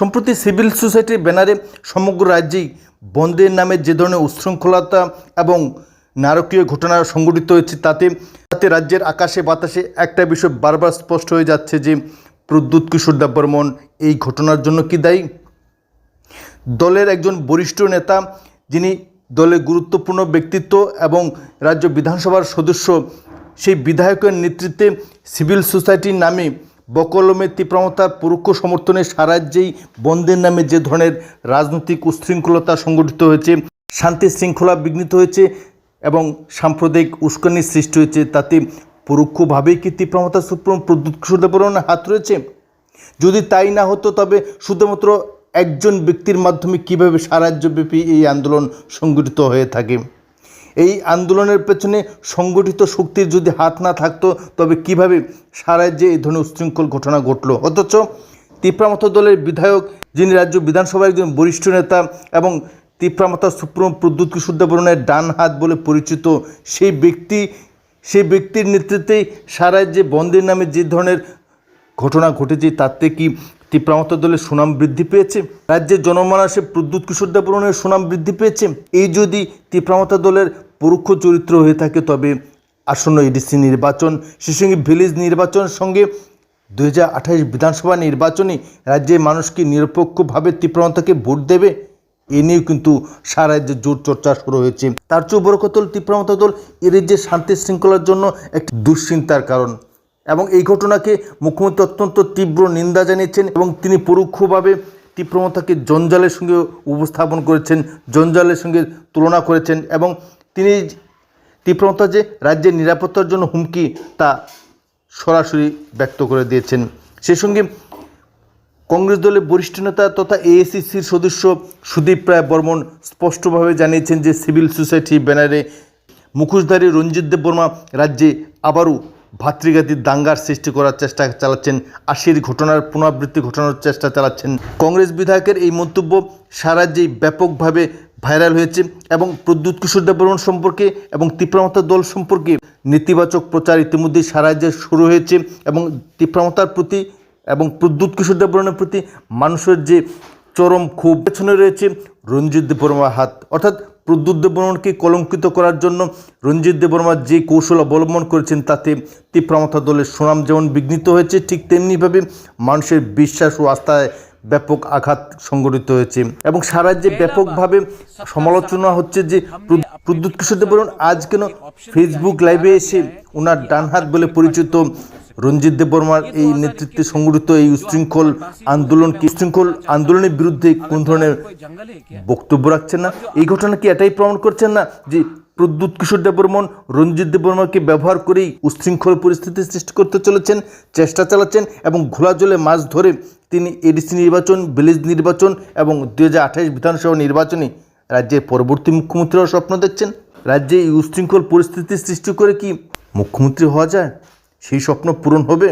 সম্প্রতি সিভিল সোসাইটির ব্যানারে সমগ্র রাজ্যেই বন্ধের নামে যে ধরনের উচ্ছৃঙ্খলতা এবং নারকীয় ঘটনা সংঘটিত হয়েছে তাতে তাতে রাজ্যের আকাশে বাতাসে একটা বিষয় বারবার স্পষ্ট হয়ে যাচ্ছে যে প্রদ্যুৎ কিশোর দেববর্মন এই ঘটনার জন্য কি দায়ী? দলের একজন বরিষ্ঠ নেতা যিনি দলের গুরুত্বপূর্ণ ব্যক্তিত্ব এবং রাজ্য বিধানসভার সদস্য, সেই বিধায়কের নেতৃত্বে সিভিল সোসাইটির নামে বকলমে তীব্রমতার পরোক্ষ সমর্থনে সারাজ্যেই বন্ধের নামে যে ধরনের রাজনৈতিক উচ্ছৃঙ্খলতা সংগঠিত হয়েছে, শান্তি শৃঙ্খলা বিঘ্নিত হয়েছে এবং সাম্প্রদায়িক উস্কানির সৃষ্টি হয়েছে, তাতে পরোক্ষভাবেই কি তীব্রমতা সুপ্রম প্রদ্যুৎ কিশোর হাত রয়েছে? যদি তাই না হতো, তবে শুধুমাত্র একজন ব্যক্তির মাধ্যমে কীভাবে সারাজ্যব্যাপী এই আন্দোলন সংগঠিত হয়ে থাকে? এই আন্দোলনের পেছনে সংগঠিত শক্তির যদি হাত না থাকতো, তবে কীভাবে সারাজ্যে এই ধরনের উচ্ছৃঙ্খল ঘটনা ঘটলো? অথচ তিপ্রামত দলের বিধায়ক, যিনি রাজ্য বিধানসভার একজন বরিষ্ঠ নেতা এবং তিপ্রামতা সুপ্রিম প্রদ্যুৎ কিশোর দেববর্মনের ডান হাত বলে পরিচিত, সেই ব্যক্তি, সেই ব্যক্তির নেতৃত্বেই সারাজ্যে বন্ধের নামে যে ধরনের ঘটনা ঘটেছে, তাতে কি তীব্রামত দলের সুনাম বৃদ্ধি পেয়েছে? রাজ্যের জনমানসে প্রদ্যুৎ কিশোর দেববর্মনের সুনাম বৃদ্ধি পেয়েছে? এই যদি তীব্রামতা দলের পরোক্ষ চরিত্র হয়ে থাকে, তবে আসন্ন এডিসি নির্বাচন সেই সঙ্গে ভিলেজ নির্বাচনের সঙ্গে দু হাজার আঠাশ বিধানসভা নির্বাচনে রাজ্যের মানুষ কি নিরপেক্ষভাবে তীব্রামতাকে ভোট দেবে, এ নিয়েও কিন্তু সারা রাজ্যে জোর চর্চা শুরু হয়েছে। তার চেয়েও বড় কথা তীব্রামতা দল এ রাজ্যের শান্তি শৃঙ্খলার জন্য একটি দুশ্চিন্তার কারণ এবং এই ঘটনাকে মুখ্যমন্ত্রী অত্যন্ত তীব্র নিন্দা জানিয়েছেন এবং তিনি পরোক্ষভাবে তীব্রমতাকে জঞ্জালের সঙ্গে উপস্থাপন করেছেন, জঞ্জালের সঙ্গে তুলনা করেছেন এবং তিনি তীব্রমতা যে রাজ্যের নিরাপত্তার জন্য হুমকি তা সরাসরি ব্যক্ত করে দিয়েছেন। সেই সঙ্গে কংগ্রেস দলের বরিষ্ঠ নেতা তথা এএসিসির সদস্য সুদীপ রায় বর্মন স্পষ্টভাবে জানিয়েছেন যে সিভিল সোসাইটি ব্যানারে মুখোশধারী রঞ্জিত দেব বর্মা রাজ্যে আবারও ভাতৃঘাতীর দাঙ্গার সৃষ্টি করার চেষ্টা চালাচ্ছেন, আশির ঘটনার পুনরাবৃত্তি ঘটানোর চেষ্টা চালাচ্ছেন। কংগ্রেস বিধায়কের এই মন্তব্য সারা রাজ্যেই ব্যাপকভাবে ভাইরাল হয়েছে এবং প্রদ্যুৎ কিশোর দেববর্মন সম্পর্কে এবং তীব্রমতা দল সম্পর্কে নেতিবাচক প্রচার ইতিমধ্যেই সারা রাজ্যে শুরু হয়েছে এবং তীব্রমতার প্রতি এবং প্রদ্যুৎ কিশোর দেববর্মনের প্রতি মানুষের যে চরম ক্ষোভ পেছনে রয়েছে, রঞ্জিত দেববর্মার হাত। অর্থাৎ প্রদ্যুৎ দেববর্মনকে কলঙ্কিত করার জন্য রঞ্জিত দেববর্মা যে কৌশল অবলম্বন করেছেন তাতে তীব্রমতা দলের সুনাম যেমন বিঘ্নিত হয়েছে ঠিক তেমনিভাবে মানুষের বিশ্বাস ও আস্থায় ব্যাপক আঘাত সংঘটিত হয়েছে। এবং সারা যে ব্যাপকভাবে সমালোচনা হচ্ছে যে প্র- প্রদ্যুৎ কিশোর দেববর্মন আজ কেন ফেসবুক লাইভে এসে ওনার ডান হাত বলে পরিচিত রঞ্জিত দেববর্মার এই নেতৃত্বে সংগঠিত এই উচ্ছৃঙ্খল আন্দোলন উচ্ছৃঙ্খল আন্দোলনের বিরুদ্ধে কোন ধরনের বক্তব্য রাখছেন না? এই ঘটনা কি এটাই প্রমাণ করছেন না যে প্রদ্যুৎ কিশোর দেববর্মন রঞ্জিত দেববর্মাকে ব্যবহার করেই উচ্ছৃঙ্খল পরিস্থিতি সৃষ্টি করতে চলেছেন, চেষ্টা চালাচ্ছেন এবং ঘোলা জলে মাছ ধরে তিনি এডিসি নির্বাচন, ভিলেজ নির্বাচন এবং দু হাজার আঠাশ বিধানসভা নির্বাচনে রাজ্যের পরবর্তী মুখ্যমন্ত্রীরাও স্বপ্ন দেখছেন। রাজ্যে এই উচ্ছৃঙ্খল পরিস্থিতি সৃষ্টি করে কি মুখ্যমন্ত্রী হওয়া যায়? সেই স্বপ্ন পূরণ হবে?